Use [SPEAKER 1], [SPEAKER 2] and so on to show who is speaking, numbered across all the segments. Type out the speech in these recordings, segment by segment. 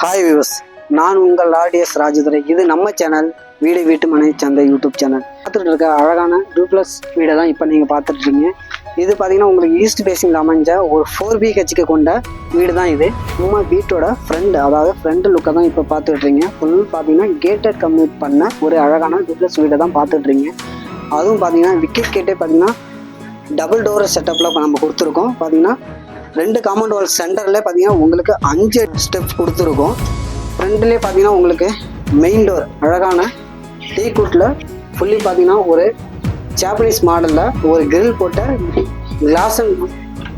[SPEAKER 1] Hi விவஸ் நான் உங்கள் ஆடியஸ் ராஜதுரை. இது நம்ம சேனல் வீடு வீட்டு மனை சந்தை யூடியூப் சேனல் பார்த்துட்டு இருக்க அழகான டூப்ளஸ் வீடை தான் இப்போ நீங்கள் பார்த்துட்ருக்கீங்க இது பார்த்தீங்கன்னா உங்களுக்கு ஈஸ்ட் பேசிங்கில் அமைஞ்ச ஒரு ஃபோர் பிஹெச்க்கு கொண்ட வீடு தான் இது. நம்ம வீட்டோட ஃப்ரண்ட் அதாவது ஃப்ரண்ட் லுக்கை தான் இப்போ பார்த்துட்டு ஃபுல் பார்த்தீங்கன்னா கேட்டட் கம்ப்ளீட் பண்ண ஒரு அழகான டூப்ளஸ் வீடை தான் பார்த்துட்டு அதுவும் பார்த்தீங்கன்னா விக்கெட் கேட்டே பார்த்தீங்கன்னா டபுள் டோர் செட்டப்பில் இப்போ நம்ம கொடுத்துருக்கோம். பார்த்தீங்கன்னா ரெண்டு காம்பவுண்ட் வால் சென்டரில் பார்த்தீங்கன்னா உங்களுக்கு அஞ்சு ஸ்டெப்ஸ் கொடுத்துருக்கோம். ஃப்ரண்ட்லேயே பார்த்தீங்கன்னா உங்களுக்கு மெயின் டோர் அழகான டீ குட்டில் ஃபுல்லி பார்த்தீங்கன்னா ஒரு ஜாப்பனீஸ் மாடலில் ஒரு கிரில் போட்ட கிளாஸ் அண்ட்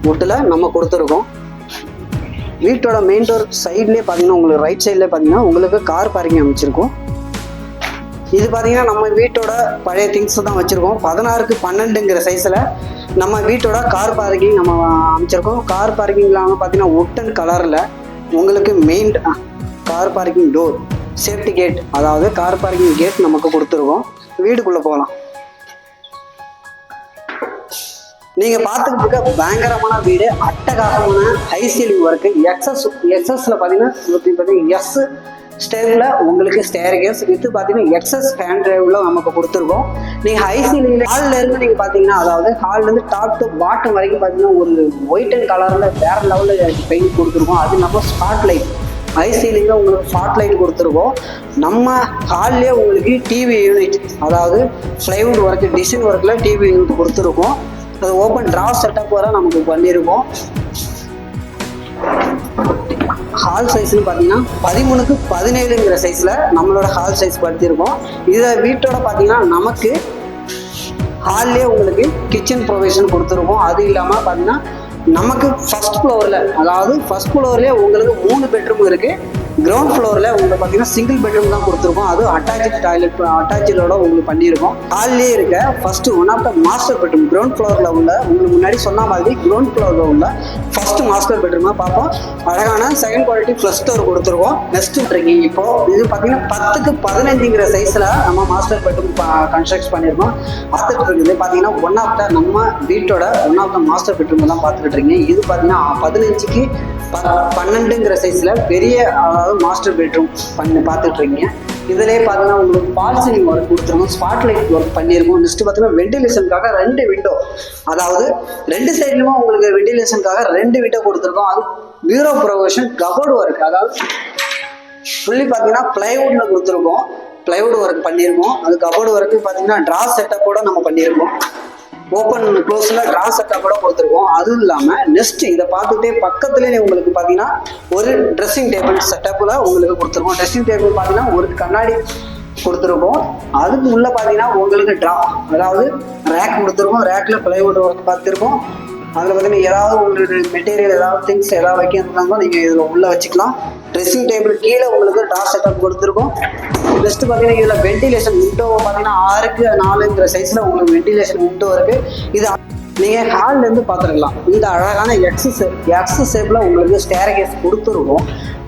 [SPEAKER 1] வுட்டில் நம்ம கொடுத்துருக்கோம். வீட்டோட மெயின் டோர் சைட்லேயே பார்த்தீங்கன்னா உங்களுக்கு ரைட் சைடில் பார்த்தீங்கன்னா உங்களுக்கு கார் பார்க்கிங் அமைச்சிருக்கோம். இது பார்த்தீங்கன்னா நம்ம வீட்டோட பழைய திங்ஸ் தான் வச்சுருக்கோம். பதினாறுக்கு பன்னெண்டுங்கிற சைஸில் நம்ம வீட்டோட கார் பார்க்கிங் நம்ம அமைச்சிருக்கோம். கார் பார்க்கிங் இல்லாமல் பார்த்தீங்கன்னா உட்டன் கலரில் உங்களுக்கு main car parking door safety gate அதாவது கார் பார்க்கிங் கேட் நமக்கு கொடுத்துருக்கோம். வீடுக்குள்ளே போகலாம். நீங்கள் பார்த்துக்கிட்டு இருக்க பயங்கரமான வீடு அட்டகாசமான ஹை சீலிங் ஒர்க்கு எக்ஸஸ் எக்ஸஸில் பார்த்தீங்கன்னா பார்த்தீங்கன்னா எஸ் ஸ்டேரில் உங்களுக்கு ஸ்டேர் கேஸ் வித்து பார்த்தீங்கன்னா எக்ஸஸ் ஹேண்ட் டிரைவில் நமக்கு கொடுத்துருக்கோம். நீங்கள் ஹை சீலிங்கில் ஹாலில் இருந்து நீங்கள் பார்த்தீங்கன்னா அதாவது ஹால்லேருந்து டாப் டு பாட்டம் வரைக்கும் பார்த்தீங்கன்னா ஒரு ஒயிட் அண்ட் கலரில் வேற லெவலில் பெயிண்ட் கொடுத்துருக்கோம். அது நம்ம ஸ்பாட் லைட் ஹை சீலிங்கில் உங்களுக்கு ஸ்பாட் லைட் கொடுத்துருக்கோம். நம்ம ஹால்லேயே உங்களுக்கு டிவி யூனிட் அதாவது ஃப்ளைவுட் ஒர்க்கு டிசைன் ஒர்க்கில் டிவி யூனிட் கொடுத்துருக்கோம். அது ஓப்பன் ட்ரா செட்டப் வர நமக்கு பண்ணியிருக்கோம் ஹால் சைஸ்னு பார்த்தீங்கன்னா பதிமூணுக்கு பதினேழுங்கிற சைஸில் நம்மளோட ஹால் சைஸ் படுத்தியிருக்கோம் இதை வீட்டோட பார்த்தீங்கன்னா நமக்கு ஹால்லே உங்களுக்கு கிச்சன் ப்ரொவிஷன் கொடுத்துருக்கோம். அது இல்லாமல் பார்த்தீங்கன்னா நமக்கு ஃபர்ஸ்ட் ஃப்ளோரில் அதாவது ஃபர்ஸ்ட் ஃப்ளோர்லேயே உங்களுக்கு மூணு பெட்ரூம் இருக்குது கிரவுண்ட் ஃப்ளோரில் உங்களுக்கு பார்த்தீங்கன்னா சிங்கிள் பெட்ரூம் தான் கொடுத்துருக்கோம். அது அட்டாச்சு டாய்லெட் அட்டாச்சோட உங்களுக்கு பண்ணியிருக்கோம். ஹால்லேயே இருக்க first one of the master bedroom ground ஃப்ளோரில் உள்ள உங்களுக்கு முன்னாடி சொன்ன மாதிரி கிரவுண்ட் ஃப்ளோரில் உள்ள ஃபர்ஸ்ட் மாஸ்டர் பெட்ரூமாக பார்ப்போம். அழகான செகண்ட் குவாலிட்டி ஃப்ளஸ் டோர் கொடுத்துருக்கோம். நெக்ஸ்ட் ட்ரெக்கிங் இப்போ இது பார்த்தீங்கன்னா பத்துக்கு பதினஞ்சுங்கிற சைஸில் நம்ம மாஸ்டர் பெட்ரூம் கன்ஸ்ட்ரக்ட் பண்ணியிருக்கோம். பார்த்துட்டு இருக்குது. பார்த்தீங்கன்னா ஒன் ஆஃப் த நம்ம வீட்டோட one of the master bedroom தான் பார்த்துக்கிட்டு இருக்கீங்க. இது பார்த்தீங்கன்னா பதினஞ்சுக்கு பன்னெண்டுங்கிற சைஸில் பெரிய அதாவது மாஸ்டர் பெட்ரூம் பண்ணி பார்த்துட்டு இருக்கீங்க இதுலேயே பார்த்தீங்கன்னா உங்களுக்கு பால் சீலிங் ஒர்க் கொடுத்துருக்கோம் ஸ்பாட் லைட் ஒர்க் பண்ணியிருக்கோம். நெக்ஸ்ட் பார்த்தீங்கன்னா வெண்டிலேஷனுக்காக ரெண்டு விண்டோ அதாவது ரெண்டு சைட்லையுமே உங்களுக்கு வெண்டிலேஷனுக்காக ரெண்டு விண்டோ கொடுத்துருக்கோம். அது பியூரோ ப்ரொவிஷன் கபோர்டு ஒர்க் அதாவது ஃபுல்லி பார்த்தீங்கன்னா பிளைவுட்ல கொடுத்துருக்கோம். பிளைவுட் ஒர்க் பண்ணியிருக்கோம். அது கபோர்டு ஒர்க்கு பார்த்தீங்கன்னா ட்ரா செட்டப்போட நம்ம பண்ணியிருக்கோம். ஓப்பன் க்ளோஸில் ட்ரா கூட கொடுத்துருக்கோம். அதுவும் இல்லாமல் நெக்ஸ்ட் இதை பார்த்துட்டே பக்கத்துலேயே உங்களுக்கு பார்த்தீங்கன்னா ஒரு ட்ரெஸ்ஸிங் டேபிள் செட்டப்பில் உங்களுக்கு கொடுத்துருக்கோம். ட்ரெஸ்ஸிங் டேபிள் பார்த்தீங்கன்னா ஒரு கண்ணாடி கொடுத்துருக்கோம். அதுக்கு உள்ள பார்த்தீங்கன்னா உங்களுக்கு ட்ரா அதாவது ரேக் கொடுத்துருக்கோம். ரேக்கில் பிளைவுட் ஒர்க் பார்த்துருக்கோம். அதில் பார்த்தீங்கன்னா ஏதாவது உங்களுக்கு மெட்டீரியல் ஏதாவது திங்ஸ் ஏதாவது வைக்கிறதுனாலும் நீங்கள் இதில் உள்ளே வச்சுக்கலாம். ட்ரெஸ்ஸிங் டேபிள் கீழே உங்களுக்கு ட்ரா செட்டப் கொடுத்துருக்கோம். நெக்ஸ்ட் பார்த்தீங்கன்னா இதில் வெண்டிலேஷன் விண்டோ பார்த்தீங்கன்னா ஆறுக்கு நாலுங்கிற சைஸில் உங்களுக்கு வெண்டிலேஷன் விண்டோ இருக்குது இது நீங்கள் ஹால்லேருந்து பார்த்துருக்கலாம். இந்த அழகான எக்ஸு எக்ஸ் ஷேப்பில் உங்களுக்கு ஸ்டேர் கேஸ் கொடுத்துருக்கோம்.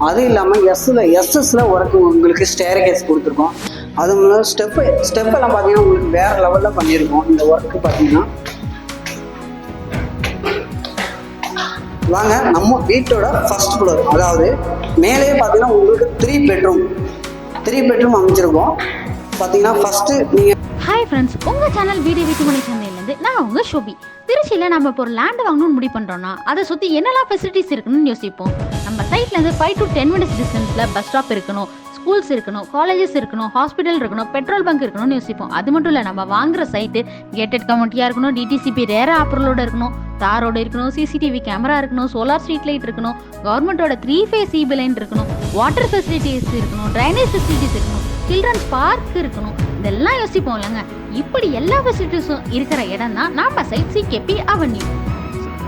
[SPEAKER 1] அது இல்லாமல் எஸ்ஸில் எஸ்எஸில் ஒர்க்கு உங்களுக்கு ஸ்டேர் கேஸ் கொடுத்துருக்கோம். அது மூலம் ஸ்டெப்பு ஸ்டெப்பெல்லாம் பார்த்தீங்கன்னா உங்களுக்கு வேறு லெவலில் பண்ணியிருக்கோம். இந்த ஒர்க்கு பார்த்தீங்கன்னா. வாங்க நம்ம வீட்டோட ஃபர்ஸ்ட் ஃப்ளோர் அதாவது மேலேயே பார்த்தீங்கன்னா உங்களுக்கு த்ரீ பெட்ரூம் த்ரீ பெட்ரூம் அமைச்சிருக்கோம் பார்த்தீங்கன்னா ஃபஸ்ட்டு நீங்கள்
[SPEAKER 2] ஹாய் ஃப்ரெண்ட்ஸ் உங்கள் சேனல் வீடு வீட்டு மணி சந்தையிலேருந்து நான் உங்கள் ஷோபி. திருச்சியில் நம்ம இப்போ ஒரு லேண்ட் வாங்கணும்னு முடிவு பண்ணுறோன்னா அதை சுற்றி என்னெல்லாம் ஃபெசிலிட்டிஸ் இருக்குன்னு யோசிப்போம். நம்ம சைட்லேருந்து ஃபைவ் டு டென் மினிட்ஸ் டிஸ்டன்ஸில் பஸ் ஸ்டாப் இருக்கணும். ஸ்கூல்ஸ் இருக்கணும் காலேஜஸ் இருக்கணும் ஹாஸ்பிட்டல் இருக்கணும் பெட்ரோல் பங்க் இருக்கணும்னு யோசிப்போம். அது மட்டும் இல்லை நம்ம வாங்குற சைட்டு கேட்டட் கம்யூனிட்டியாக இருக்கணும் டிடிசிபி ரேர ஆப்பரலோட இருக்கணும் தாரோட இருக்கணும் சிசிடிவி கேமரா இருக்கணும் சோலார் ஸ்ட்ரீட் லைட் இருக்கணும் கவர்மெண்ட்டோட த்ரீ ஃபேஸ் சிபி லைன் இருக்கணும் வாட்டர் ஃபெசிலிட்டிஸ் இருக்கணும் ட்ரைனேஜ் ஃபெசிலிட்டிஸ் இருக்கணும் சில்ட்ரன்ஸ் பார்க் இருக்கணும் இதெல்லாம் யோசிப்போம் இல்லைங்க. இப்படி எல்லா ஃபெசிலிட்டிஸும் இருக்கிற இடம் தான் நம்ம சைட் சிகேபி அவென்யூ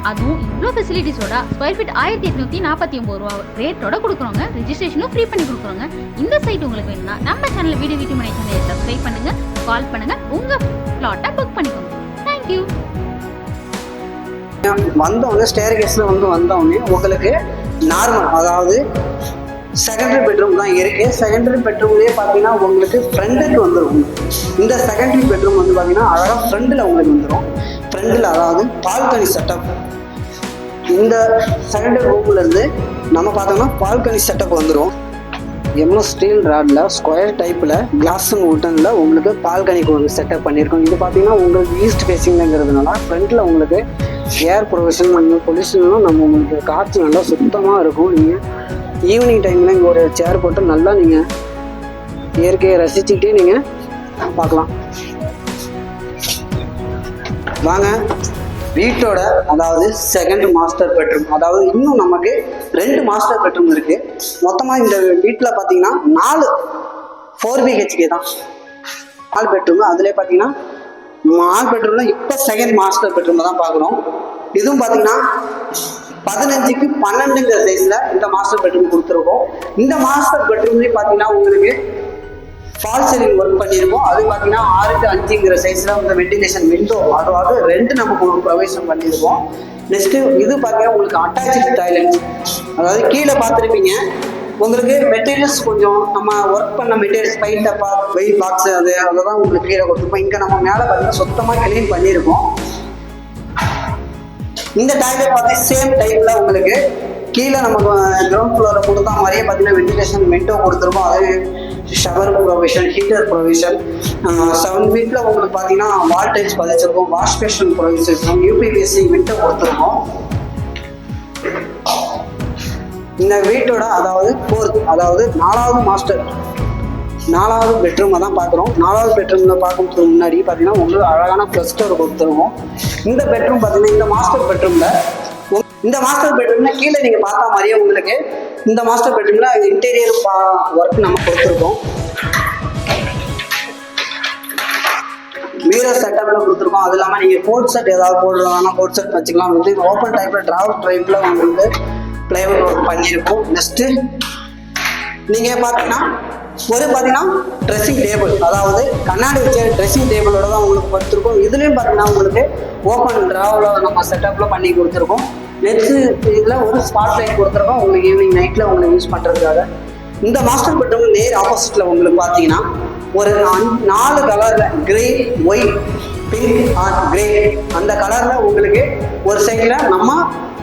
[SPEAKER 2] அதுவும் இவ்வளோ ஃபெசிலிட்டிஸோட ஸ்கொயர் ஃபீட் ஆயிரத்தி எட்நூத்தி நாற்பத்தி ஒன்பது ரூபா ரேட்டோட கொடுக்குறோங்க. ரெஜிஸ்ட்ரேஷனும் ஃப்ரீ பண்ணி கொடுக்குறோங்க. இந்த சைட் உங்களுக்கு வேணும்னா நம்ம சேனல் வீடியோ வீட்டு மனை சேனலை சப்ஸ்கிரைப் பண்ணுங்க கால் பண்ணுங்க. உங்க பிளாட்டை புக் பண்ணிக்கோங்க. தேங்க்யூ
[SPEAKER 1] வந்தவொடனே ஸ்டேர் கேஸில் வந்து வந்தவொடனே உங்களுக்கு நார்மல் அதாவது செகண்டரி பெட்ரூம் தான் இருக்கு. செகண்டரி பெட்ரூம்லேயே பார்த்தீங்கன்னா உங்களுக்கு ஃப்ரண்ட்டுக்கு வந்துடும் இந்த செகண்டரி பெட்ரூம் வந்து பார்த்தீங்கன்னா அழகாக ஃப்ரண்டில் உங்களுக்கு வந்துடும் ஃப்ரண்டில் அதாவது பால்கனி செட்டப் இந்த செகண்டரி ரூம்ல இருந்து நம்ம பார்த்தோம்னா பால்கனி செட்டப் வந்துடும் எம்எஸ் ஸ்டீல் ராட்ல ஸ்கொயர் டைப்பில் கிளாஸ் உட்டனில் உங்களுக்கு பால்கனிக்கு வந்து செட்டப் பண்ணியிருக்கோம். இது பார்த்தீங்கன்னா உங்களுக்கு ஈஸ்ட் ஃபேஸிங்கிறதுனால ஃப்ரண்ட்டில் உங்களுக்கு ஏர் ப்ரொவிஷன் நம்ம பொல்யூஷனும் நம்ம உங்களுக்கு காற்று நல்லா சுத்தமாக இருக்கும். நீங்கள் ஈவினிங் டைமில் இங்கே ஒரு சேர் போட்டு நல்லா நீங்கள் இயற்கையை ரசிச்சுக்கிட்டே நீங்கள் பார்க்கலாம். வாங்க. வீட்டோட அதாவது செகண்ட் மாஸ்டர் பெட்ரூம் அதாவது இன்னும் நமக்கு ரெண்டு மாஸ்டர் பெட்ரூம் இருக்கு. மொத்தமாக இந்த வீட்டில் பார்த்தீங்கன்னா நாலு ஃபோர் பிஹெச்கே தான். நாலு பெட்ரூம் அதிலே பார்த்தீங்கன்னா நாலு பெட்ரூமில் இப்போ செகண்ட் மாஸ்டர் பெட்ரூம் தான் பார்க்குறோம் இதுவும் பார்த்தீங்கன்னா பதினஞ்சுக்கு பன்னெண்டுங்கிற சைஸில் இந்த மாஸ்டர் பெட்ரூம் கொடுத்துருக்கோம். இந்த மாஸ்டர் பெட்ரூம்லேயும் பார்த்தீங்கன்னா உங்களுக்கு ஃபால் சீலிங் ஒர்க் பண்ணியிருக்கோம் அது பார்த்தீங்கன்னா ஆறுக்கு அஞ்சுங்கிற சைஸில் வந்து வெண்டிலேஷன் விண்டோ அதாவது ரெண்டு நமக்கு ஒரு ப்ரொவைஷன் பண்ணியிருக்கோம் நெக்ஸ்ட்டு இது பார்த்தீங்கன்னா உங்களுக்கு அட்டாச்சு டாய்லெட் அதாவது கீழே பார்த்துருப்பீங்க. உங்களுக்கு மெட்டீரியல்ஸ் கொஞ்சம் நம்ம ஒர்க் பண்ண மெட்டீரியல்ஸ் பைட் டப்பா வெயில் பாக்ஸ் அது அதெல்லாம் உங்களுக்கு கீழே கொடுத்துருப்போம். இங்கே நம்ம மேலே பார்த்தீங்கன்னா சுத்தமாக க்ளீன் பண்ணியிருக்கோம் இந்த டாய்லெட் பார்த்தீங்கன்னா சேம் டைப்ல உங்களுக்கு கீழே நமக்கு கிரவுண்ட் ஃப்ளோரில் கொடுத்தா மாதிரியே பார்த்தீங்கன்னா வென்டிலேஷன் மென்டோ கொடுத்துருக்கோம். அது shower provision heater provision seven வீட்டில் உங்களுக்கு பார்த்தீங்கன்னா voltage பதிச்சிருக்கோம் wash basin provision UPVC window கொடுத்துருக்கோம். இந்த வீட்டோட அதாவது ஃபோர்த் அதாவது நாலாவது மாஸ்டர் நாலாவது பெட்ரூமை தான் பார்க்குறோம் நாலாவது பெட்ரூமில் பார்க்கறதுக்கு முன்னாடி பார்த்தீங்கன்னா உங்களுக்கு அழகான கிளஸ்டர் கொடுத்துருவோம் இந்த பெட்ரூம் பார்த்தீங்கன்னா இந்த மாஸ்டர் பெட்ரூமில் இந்த மாஸ்டர் பெட்ரூம்ல கீழே நீங்கள் பார்த்தா மாதிரியே உங்களுக்கு இந்த மாஸ்டர் பெட்ரூம்ல இன்டீரியர் ஒர்க் நம்ம கொடுத்துருக்கோம். மீரர் செட்டப்ல கொடுத்துருக்கோம். அது இல்லாமல் நீங்கள் கோட் செட் ஏதாவது போடுறதுனா கோட் செட் வச்சுக்கலாம். வந்து ஓப்பன் டைப்ல டிராவல் டைப்ல உங்களுக்கு பிளைவுட் ஒர்க் பண்ணியிருக்கோம். நெக்ஸ்ட்டு நீங்க பாத்தீங்கன்னா ஒரு பாத்தீங்கன்னா ட்ரெஸ்ஸிங் டேபிள் அதாவது கண்ணாடி வச்ச ட்ரெஸ்ஸிங் டேபிளோட தான் உங்களுக்கு கொடுத்துருக்கோம். இதுலயும் பாத்தீங்கன்னா உங்களுக்கு ஓப்பன் டிராவில் நம்ம செட்டப்ல பண்ணி கொடுத்துருக்கோம். நெக்ஸ்ட் இதில் ஒரு ஸ்பாட் லைட் கொடுத்துருக்கோம் உங்களுக்கு ஈவினிங் நைட்டில் உங்களுக்கு யூஸ் பண்ணுறதுக்காக இந்த மாஸ்டர் பெட்ரூம் நேர் ஆப்போசிட்டில் உங்களுக்கு பார்த்தீங்கன்னா ஒரு நாலு கலரில் grey white pink or grey அந்த கலரில் உங்களுக்கு ஒரு சைடில் நம்ம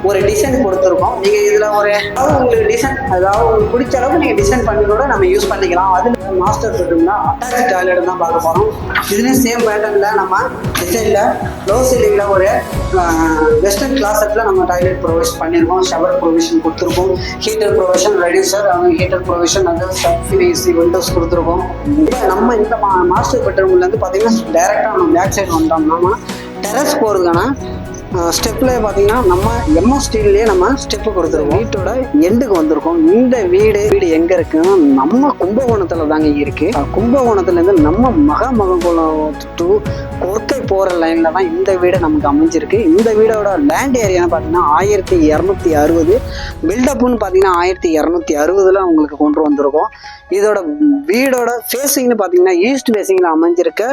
[SPEAKER 1] ஒரு டிசைன் கொடுத்துருக்கோம். நீங்கள் இதில் ஒரு அதாவது உங்களுக்கு டிசைன் அதாவது உங்களுக்கு பிடிச்ச அளவுக்கு நீங்கள் டிசைன் பண்ணி கூட நம்ம யூஸ் பண்ணிக்கலாம். அது மாஸ்டர் பெட்ரூம்னா அட்டாச் டாய்லெட் தான் பார்க்க போகிறோம் இதுலேயும் சேம் பேட்டர்னில் நம்ம டிசைனில் லோ சீலிங்கில் ஒரு வெஸ்டர்ன் கிளாஸட்டில் நம்ம டாய்லெட் ப்ரொவைஸ் பண்ணியிருக்கோம் ஷவர் ப்ரொவிஷன் கொடுத்துருக்கோம். Heater provision reducer heater provision அது சப்ஃபினிசி விண்டோஸ் கொடுத்துருக்கோம். நம்ம இந்த மா மாஸ்டர் பெட்ரூம்லேருந்து பார்த்தீங்கன்னா டேரெக்டாக நம்ம பேக் சைடு வந்தோம்னா டெரஸ் போகிறதுக்கான ஸ்டெப்பில் பார்த்தீங்கன்னா நம்ம எம்எஸ் ஸ்டீல்லேயே நம்ம ஸ்டெப்பு கொடுத்துருக்கோம் வீட்டோட எண்டுக்கு வந்திருக்கோம். இந்த வீடு வீடு எங்கே இருக்குன்னா நம்ம கும்பகோணத்தில் தாங்க இருக்கு. கும்பகோணத்துல இருந்து நம்ம மகாமகோணம் டு கொர்க்கை போகிற லைனில் தான் இந்த வீடு நமக்கு அமைஞ்சிருக்கு. இந்த வீடோட லேண்ட் ஏரியான்னு பார்த்தீங்கன்னா ஆயிரத்தி இரநூத்தி அறுபது. பில்டப்னு பார்த்தீங்கன்னா ஆயிரத்தி இரநூத்தி அறுபதில் உங்களுக்கு கொண்டு வந்திருக்கோம். இதோட வீடோட ஃபேஸிங்னு பார்த்தீங்கன்னா ஈஸ்ட் ஃபேஸிங்கில் அமைஞ்சிருக்க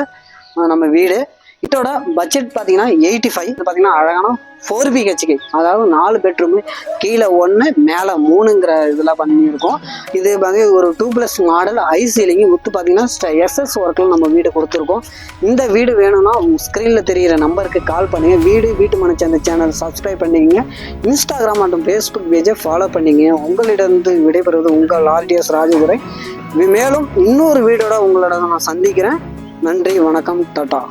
[SPEAKER 1] நம்ம வீடு. இதோட பட்ஜெட் பார்த்தீங்கன்னா எயிட்டி ஃபைவ் பார்த்தீங்கன்னா அழகான ஃபோர் பிஹெச்கே அதாவது நாலு பெட்ரூமு கீழே ஒன்று மேலே மூணுங்கிற இதெல்லாம் பண்ணியிருக்கோம். இது வந்து ஒரு two plus model high ceiling with பார்த்தீங்கன்னா எஸ்எஸ் ஒர்க்கில் நம்ம வீடு கொடுத்துருக்கோம். இந்த வீடு வேணும்னா ஸ்க்ரீனில் தெரிகிற நம்பருக்கு கால் பண்ணுங்க. வீடு வீட்டு மனைச்சி அந்த சேனல் சப்ஸ்கிரைப் பண்ணிக்கங்க. இன்ஸ்டாகிராம் மற்றும் ஃபேஸ்புக் பேஜை ஃபாலோ பண்ணிங்க உங்களிடந்து விடைபெறுவது உங்கள் ஆர்டிஎஸ் ராஜதுரை மேலும் இன்னொரு வீடோட உங்களோட நான் சந்திக்கிறேன். நன்றி வணக்கம் டாட்டா